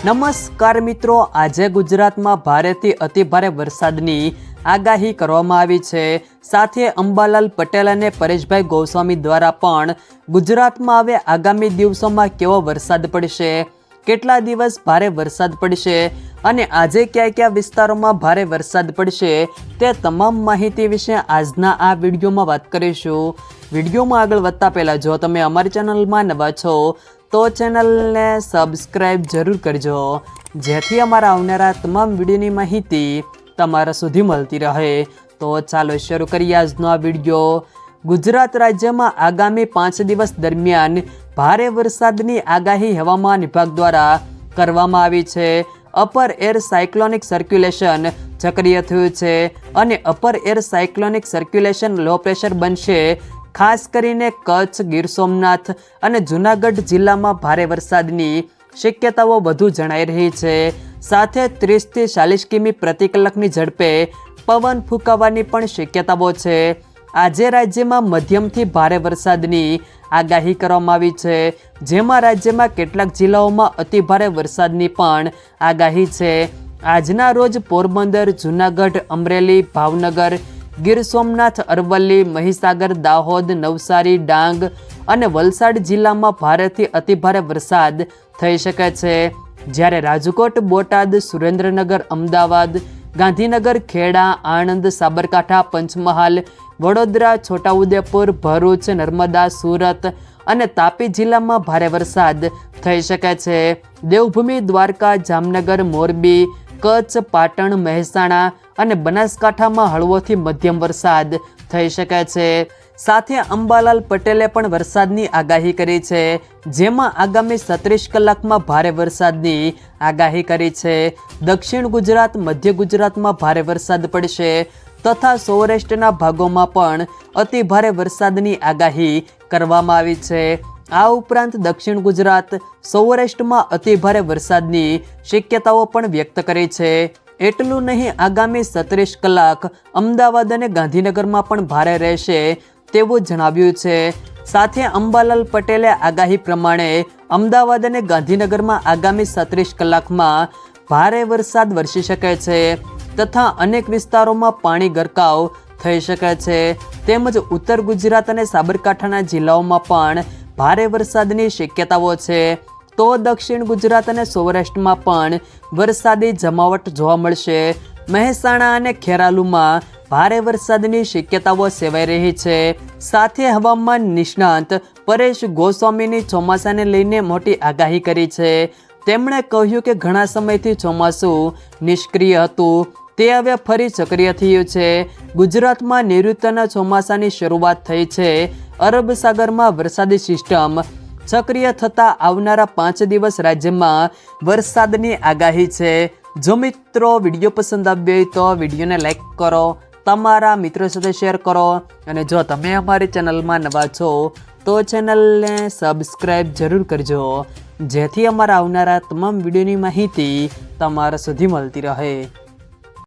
નમસ્કાર મિત્રો, આજે ગુજરાતમાં ભારેથી અતિભારે વરસાદની આગાહી કરવામાં આવી છે. સાથે અંબાલાલ પટેલ અને પરેશભાઈ ગોસ્વામી દ્વારા પણ ગુજરાતમાં હવે આગામી દિવસોમાં કેવો વરસાદ પડશે? કેટલા દિવસ ભારે વરસાદ પડશે? અને આજે કયા કયા વિસ્તારોમાં ભારે વરસાદ પડશે? તે તમામ માહિતી વિશે આજના આ વિડીયોમાં વાત કરીશું. વિડીયોમાં આગળ વધતા પહેલાં જો તમે અમારી ચેનલમાં નવા છો તો ચેનલને સબસ્ક્રાઈબ જરૂર કરજો, જેથી અમારા આવનારા તમામ વિડીયોની માહિતી તમારા સુધી મળતી રહે. તો ચાલો શરૂ કરીએ આજનો આ વીડિયો. ગુજરાત રાજ્યમાં આગામી પાંચ દિવસ દરમિયાન ભારે વરસાદની આગાહી હવામાન વિભાગ દ્વારા કરવામાં આવી છે. અપર એર સાયક્લોનિક સર્ક્યુલેશન સક્રિય થયું છે અને upper air cyclonic circulation low pressure બનશે ખાસ કરીને કચ્છ, ગીર સોમનાથ અને જૂનાગઢ જિલ્લામાં ભારે વરસાદની શક્યતાઓ વધુ જણાઈ રહી છે. સાથે ત્રીસથી ચાલીસ કિમી પ્રતિ કલાકની ઝડપે પવન ફૂંકાવાની પણ શક્યતાઓ છે. આજે રાજ્યમાં મધ્યમથી ભારે વરસાદની આગાહી કરવામાં આવી છે. જેમાં રાજ્યમાં કેટલાક જિલ્લાઓમાં અતિભારે વરસાદની પણ આગાહી છે. આજના રોજ પોરબંદર, જૂનાગઢ, અમરેલી, ભાવનગર ગીર સોમનાથ, અરવલ્લી, મહીસાગર, દાહોદ, નવસારી, ડાંગ અને વલસાડ જિલ્લામાં ભારેથી અતિભારે વરસાદ થઈ શકે છે. જ્યારે રાજકોટ, બોટાદ, સુરેન્દ્રનગર, અમદાવાદ, ગાંધીનગર, ખેડા, આણંદ, સાબરકાંઠા, પંચમહાલ, વડોદરા, છોટાઉદેપુર, ભરૂચ, નર્મદા, સુરત અને તાપી જિલ્લામાં ભારે વરસાદ થઈ શકે છે. દેવભૂમિ, દ્વારકા, જામનગર, મોરબી કચ્છ, પાટણ, મહેસાણા અને બનાસકાંઠામાં હળવોથી મધ્યમ વરસાદ થઈ શકે છે. સાથે અંબાલાલ પટેલે પણ વરસાદની આગાહી કરી છે, જેમાં આગામી સત્રીસ કલાકમાં ભારે વરસાદની આગાહી કરી છે. દક્ષિણ ગુજરાત, મધ્ય ગુજરાતમાં ભારે વરસાદ પડશે તથા સૌરાષ્ટ્રના ભાગોમાં પણ અતિ ભારે વરસાદની આગાહી કરવામાં આવી છે. આ ઉપરાંત દક્ષિણ ગુજરાત સૌરાષ્ટ્રમાં અતિ ભારે વરસાદની શક્યતાઓ પણ વ્યક્ત કરી છે. એટલું નહીં, આગામી સત્રીસ કલાક અમદાવાદ અને ગાંધીનગરમાં પણ ભારે રહેશે તેવું જણાવ્યું છે. સાથે અંબાલાલ પટેલે આગાહી પ્રમાણે અમદાવાદ અને ગાંધીનગરમાં આગામી સત્રીસ કલાકમાં ભારે વરસાદ વરસી શકે છે તથા અનેક વિસ્તારોમાં પાણી ગરકાવ થઈ શકે છે. તેમજ ઉત્તર ગુજરાત અને સાબરકાંઠાના જિલ્લાઓમાં પણ ભારે વરસાદની શક્યતાઓ છે. તો દક્ષિણ ગુજરાત અને સૌરાષ્ટ્રમાં પણ વરસાદી જમાવટ જોવા મળશે. મહેસાણા અને ખેરાલુમાં ભારે વરસાદની શક્યતાઓ સેવાઈ રહી છે. સાથે હવામાન નિષ્ણાંત પરેશ ગોસ્વામીની ચોમાસાને લઈને મોટી આગાહી કરી છે. તેમણે કહ્યું કે ઘણા સમયથી ચોમાસું નિષ્ક્રિય હતું. તે હવે ફરી સક્રિય થયું છે. ગુજરાતમાં નૈઋત્યના ચોમાસાની શરૂઆત થઈ છે. અરબ સાગરમાં વરસાદી સિસ્ટમ સક્રિય થતા આવનારા પાંચ દિવસ રાજ્યમાં વરસાદની આગાહી છે. જો મિત્રો વીડિયો પસંદ આવ્યો હોય તો વિડીયોને લાઈક કરો, તમારા મિત્રો સાથે શેર કરો અને જો તમે અમારી ચેનલમાં નવા છો, તો ચેનલને સબસ્ક્રાઈબ જરૂર કરજો. જેથી અમારા આવનારા તમામ વિડીયોની માહિતી તમારા સુધી મળતી રહે.